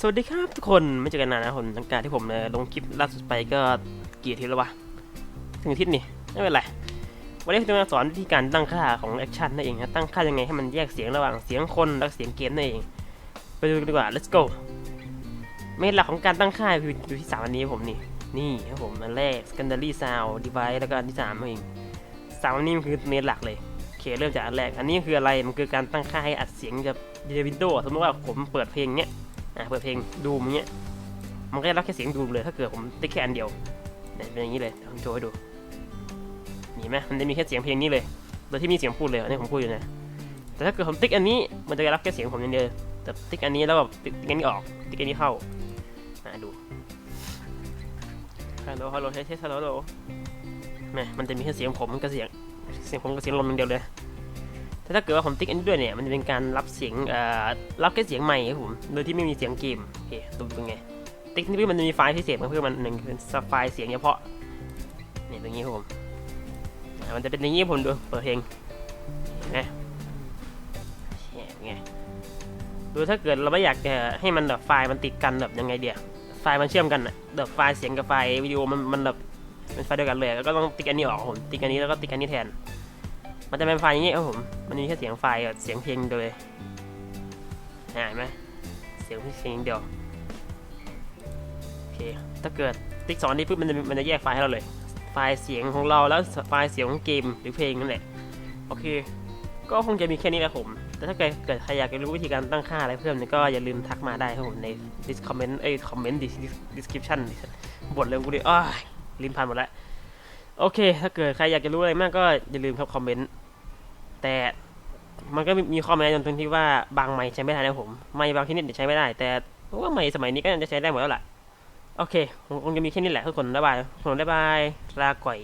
สวัสดีครับทุกคนไม่เจอกันนานนะผมหลังจากที่ผมลงคลิปล่าสุดไปก็กี่อาทิตย์แล้ววะถึงอาทิตย์นี่ไม่เป็นไรวันนี้ผมจะมาสอนวิธีการตั้งค่าของแอคชั่นนั่นเองนะตั้งค่ายังไงให้มันแยกเสียงระหว่างเสียงคนและเสียงเกมนั่นเองไปดูกันดีกว่า let's go เมนหลักของการตั้งค่าคืออยู่ที่สามอันนี้ผมนี่นี่ครับผมอันแรก secondary sound device แล้วก็อันที่สามนั่นเองสามอันนี้มันคือเมนหลักเลยโอเคเริ่มจากอันแรกอันนี้คืออะไรมันคือการตั้งค่าให้อัดเสียงจากวินโดว์สมมติว่าผมเปิดเพลงเนี้ย อะเปิดเพลงดูมอย่างเงี้ยมันก็จะรับแค่เสียงดูมเลย ถ้าเกิดผมติ๊กแค่อันเดียวเนี่ยเป็นอย่างนี้เลยผมโชว์ให้ดูเห็นไหมมันจะมีแค่เสียงเพลงนี้เลยโดยที่มีเสียงพูดเลยอันนี้ผมพูดอยู่นะแต่ถ้าเกิดผมติ๊กอันนี้มันจะรับแค่เสียงผมอย่างเดียวแต่ติ๊กอันนี้แล้วแบบติ๊กอันนี้ออกติ๊กอันนี้เข้าอะดูฮัลโหลฮัลโหลเทสฮัลโหลแม่มันจะมีแค่เสียงผมกับเสียงเสียงผมกับเสียงลมอย่างเดียวเลย แต่ถ้าเกิดว่าผมติ๊กอันนี้ด้วยเนี่ย มันจะเป็นการรับเสียงเอ่อรับแค่เสียงใหม่ครับผม โดยที่ไม่มีเสียงเกมโอเคดูเป็นไง ติ๊กนี่มันจะมีไฟล์พิเศษมาเพื่อมันหนึ่งเป็นไฟล์เสียงเฉพาะนี่เป็นอย่างนี้ครับผม มันจะเป็นอย่างนี้ผมดู เปิดเพลงเห็นไหมเนี่ยไงดูถ้าเกิดเราไม่อยากจะให้มันแบบไฟล์มันติดกันแบบยังไงเดียวไฟล์มันเชื่อมกันอะแบบไฟล์เสียงกับไฟล์วิดีโอมันมันแบบเป็นไฟล์เดียวกันเลยแล้วก็ต้องติ๊กอันนี้ออกผมติ๊กอันนี้แล้วก็ติ๊กอันนี้แทน มันจะเป็นไฟล์อย่างนี้ครับผม มันมีแค่เสียงไฟล์กับเสียงเพลงเดียวเลยอ่าเห็นไหมเสียงเพียงเดียว โอเค ถ้าเกิดติ๊กสองอันนี้ปุ๊บมันจะมันจะแยกไฟล์ให้เราเลย ไฟล์เสียงของเราแล้วไฟล์เสียงของเกมหรือเพลงนั่นแหละ โอเค ก็คงจะมีแค่นี้แหละผม แต่ถ้าเกิดเกิดใครอยากรู้วิธีการตั้งค่าอะไรเพิ่มเนี่ยก็อย่าลืมทักมาได้ครับผมใน dis comment เอ้ย comment description บทเรื่องกูดิอ้ายลิ้นพันหมดแล้ว โอเค ถ้าเกิดใครอยากจะรู้อะไรมากก็อย่าลืมครับคอมเมนต์ แต่มันก็มีข้อแม้ตรงที่ว่าบางไม้ใช้ไม่ได้นะผม ไม้บางชนิดเนี่ใช้ไม่ได้ แต่ว่าไม้สมัยนี้ก็จะใช้ได้หมดแล้วล่ะ โอเคผมคงจะมีแค่นี้แหละทุกคนบ๊ายบายผมบ๊ายบายลาก่อย